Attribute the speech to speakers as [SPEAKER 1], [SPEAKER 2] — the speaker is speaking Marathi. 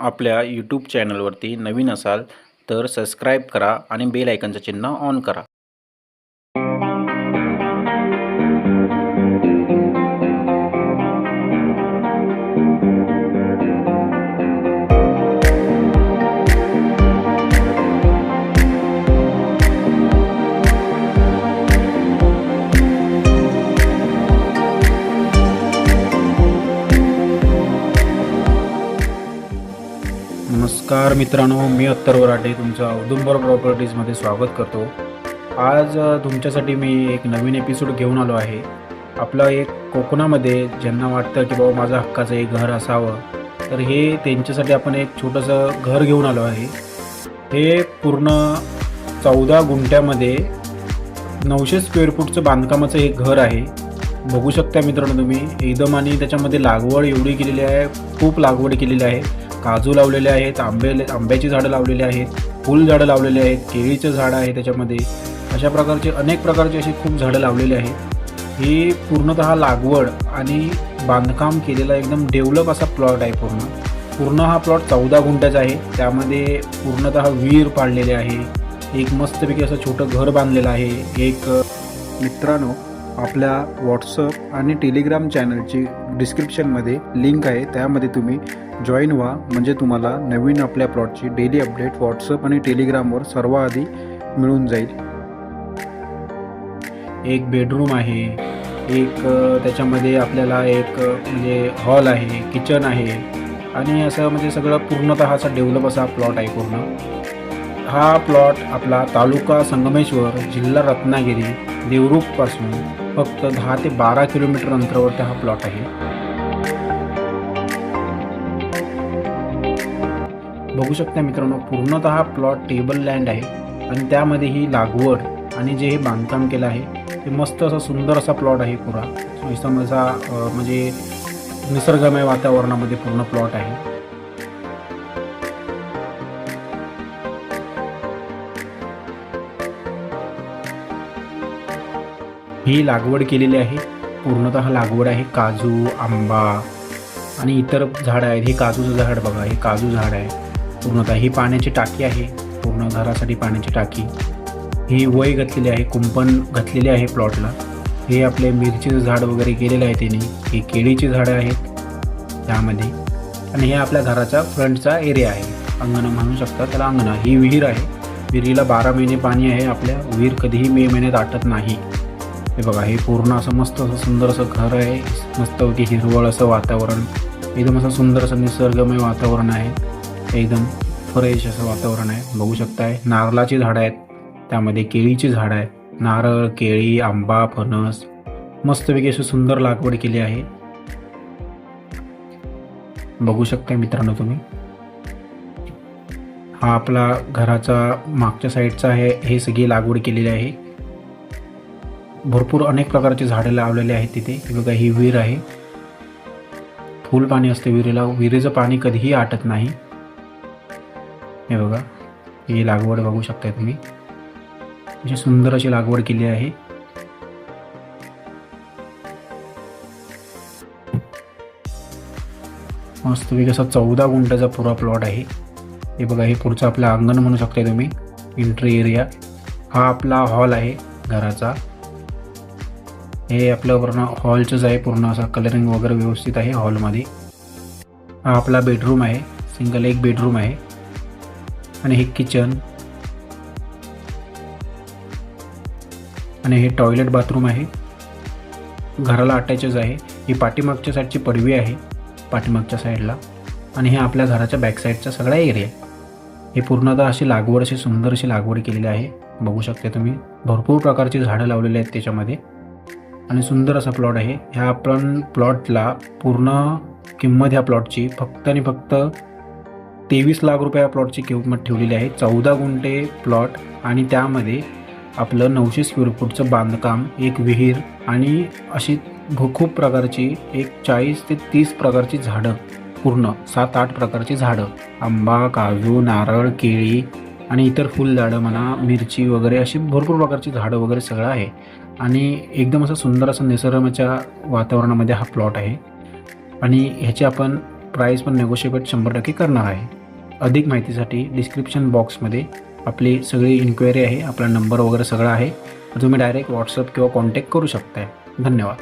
[SPEAKER 1] आपल्या यूट्यूब चॅनलवरती नवीन असाल तर सबस्क्राईब करा आणि बेल आयकनचं चिन्ह ऑन करा. नमस्कार मित्रांनो मी अत्तर वराटे तुमचं औदुंबर प्रॉपर्टीजमध्ये स्वागत करतो. आज तुमच्यासाठी मी एक नवीन एपिसोड घेऊन आलो आहे. आपलं एक कोकणामध्ये ज्यांना वाटतं की बाबा माझा हक्काचं एक घर असावं तर हे त्यांच्यासाठी आपण एक छोटंसं घर घेऊन आलो आहे. हे पूर्ण चौदा गुंठ्यामध्ये नऊशे स्क्वेअर फूटचं बांधकामाचं एक घर आहे. बघू शकता मित्रांनो तुम्ही एकदम आणि त्याच्यामध्ये लागवड एवढी केलेली आहे खूप लागवड केलेली आहे. काजू लावलेले आहेत आंबे आंब्याची झाडं लावलेली आहेत फुल झाडं लावलेली आहेत केळीचं झाडं आहे त्याच्यामध्ये. अशा प्रकारचे अनेक प्रकारचे असे खूप झाडं लावलेली आहेत. ही पूर्णतः लागवड आणि बांधकाम केलेला एकदम डेव्हलप असा प्लॉट आहे पूर्ण. पूर्ण हा प्लॉट चौदा गुंठ्याचा आहे. त्यामध्ये पूर्णतः विहीर पाडलेले आहे. एक मस्तपैकी असं छोटं घर बांधलेलं आहे. एक मित्रांनो आपल्या व्हॉट्सअप आणि टेलिग्राम चॅनलची डिस्क्रिप्शनमध्ये लिंक आहे. त्यामध्ये तुम्ही जॉईन व्हा. म्हणजे तुम्हाला नवीन आपल्या प्लॉटची डेली अपडेट व्हॉट्सअप आणि टेलिग्रामवर सर्वाआधी मिळून जाईल. एक बेडरूम आहे. एक त्याच्यामध्ये आपल्याला एक म्हणजे हॉल आहे किचन आहे. आणि असं म्हणजे सगळं पूर्णतः असा डेव्हलप असा प्लॉट आहे पूर्ण. हा प्लॉट आपला तालुका संगमेश्वर जिल्हा रत्नागिरी देवरूखपासून फक्त दहा ते बारा किलोमीटर अंतरावरती हा प्लॉट आहे. बघू शकता मित्रांनो पूर्णतः प्लॉट टेबल लँड आहे आणि त्यामध्ये ही लागवड आणि जे हे बांधकाम केलं आहे ते मस्त असा सुंदर असा प्लॉट आहे पुरा. असा म्हणजे निसर्गमय वातावरणामध्ये पूर्ण प्लॉट आहे. ही लागवड केलेली आहे. पूर्णतः लागवड आहे. काजू आंबा आणि इतर झाडं आहेत. हे काजूचं झाड बघा. हे काजू झाड आहे. पूर्णतः ही पाण्याची टाकी आहे. पूर्ण घरासाठी पाण्याची टाकी. ही वय घातलेली आहे. कुंपण घातलेली आहे प्लॉटला. हे आपले मिरचीचं झाड वगैरे केलेलं आहे त्यांनी. ही केळीची झाडं आहेत त्यामध्ये आणि हे आपल्या घराचा फ्रंटचा एरिया आहे. अंगण म्हणू शकता त्याला अंगण. ही विहीर आहे. विहिरीला बारा महिने पाणी आहे. आपल्या विहीर कधीही मे महिन्यात आटत नाही. हे बघा हे पूर्ण असं मस्त असं सुंदर असं घर आहे. मस्तपैकी हिरवळ असं वातावरण. एकदम असं सुंदर असं निसर्गमय वातावरण आहे. एकदम फ्रेश असं वातावरण आहे. बघू शकताय नारळाची झाडं आहेत. त्यामध्ये केळीची झाडं आहेत. नारळ केळी आंबा फणस. मस्तपैकी अशी सुंदर लागवड केली आहे. बघू शकताय मित्रांनो तुम्ही. हा आपला घराचा मागच्या साईडचा आहे. हे सगळी लागवड केलेली आहे. भरपूर अनेक प्रकारची झाडे लावलेली आहेत तिथे. हे बघा ही विहीर आहे. फुल पाणी असते विहिरीला. विहिरीचं पाणी कधीही आटत नाही. हे बघा ही लागवड बघू शकताय तुम्ही. अशी सुंदर अशी लागवड केली आहे. मस्तपैकी असा चौदा गुंटाचा पुरा प्लॉट आहे. हे बघा हे पुढचं आपलं अंगण म्हणू शकताय तुम्ही. एंट्री एरिया हा आपला हॉल आहे घराचा. हे आपलं पूर्ण हॉलचंच आहे पूर्ण असा कलरिंग वगैरे व्यवस्थित आहे हॉलमध्ये. हा आपला बेडरूम आहे सिंगल एक बेडरूम आहे. आणि हे किचन आणि हे टॉयलेट बाथरूम आहे. घराला अटॅचच आहे. ही पाठीमागच्या साईडची पडवी आहे पाठीमागच्या साईडला आणि हे आपल्या घराच्या बॅक साईडचा सगळा एरिया आहे हे पूर्णतः अशी लागवड अशी सुंदर अशी लागवड केलेली आहे. बघू शकता तुम्ही. भरपूर प्रकारची झाडं लावलेली आहेत त्याच्यामध्ये. आणि सुंदर असा प्लॉट आहे. ह्या आपण प्लॉटला पूर्ण किंमत ह्या प्लॉटची फक्त आणि फक्त तेवीस लाख रुपया प्लॉटची किंमत ठेवलेली आहे. चौदा गुंठे प्लॉट आणि त्यामध्ये आपलं नऊशे स्क्वेअर फूटचं बांधकाम एक विहीर आणि अशी खूप प्रकारची एक चाळीस ते तीस प्रकारची झाडं पूर्ण सात आठ प्रकारची झाडं. आंबा काजू नारळ केळी आणि इतर फुलझाडं म्हणा मिरची वगैरे अशी भरपूर प्रकारची झाडं वगैरे सगळं आहे. आणि एकदम असं सुंदर असं निसर्गाच्या वातावरणामध्ये हा प्लॉट आहे. आणि ह्याची आपण प्राईस पण नेगोशिएट शंभर टक्के करणार आहे. अधिक माहितीसाठी डिस्क्रिप्शन बॉक्समध्ये आपली सगळी इन्क्वायरी आहे आपला नंबर वगैरे सगळा आहे. तुम्ही डायरेक्ट व्हॉट्सअप किंवा कॉन्टॅक्ट करू शकताय. धन्यवाद.